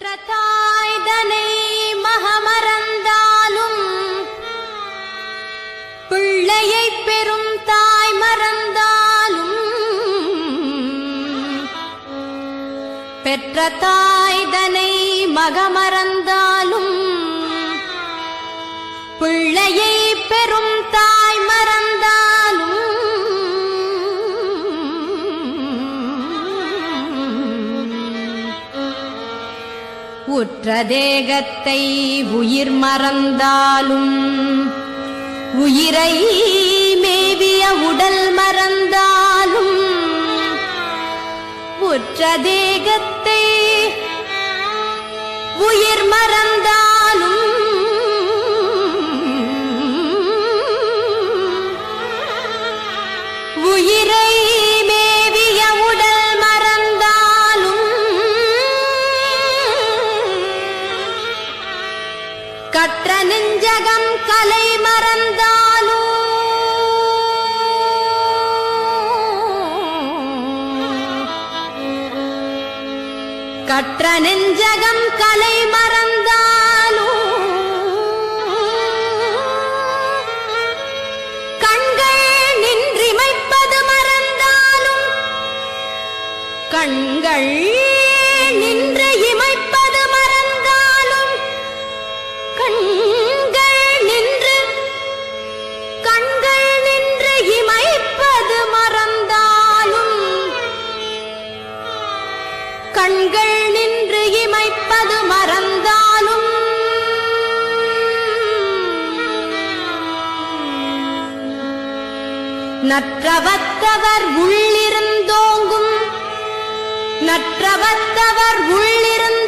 தாய்தனை மகமறந்தாலும் பிள்ளையை பெறும் தாய் மறந்தாலும் பெற்ற தாய்தனை மகமறந்தாலும் பிள்ளையை உற்ற தேகத்தை உயிர் மறந்தாலும் உயிரை மேவிய உடல் மறந்தாலும் உற்ற தேகத்தை உயிர் மறந்தாலும் உயிரை கற்ற நெஞ்சகம் கலை மறந்தாலும் கற்ற நெஞ்சகம் கலை மறந்தாலும் கண்கள் நின்றிமைப்பது மறந்தாலும் கண்கள் நின்று இமைப்பது கண்கள் நின்று இமைப்பது மறந்தாலும். நற்றவத்தவர் உள்ளிருந்தோங்கும். நற்றவத்தவர் உள்ளிருந்த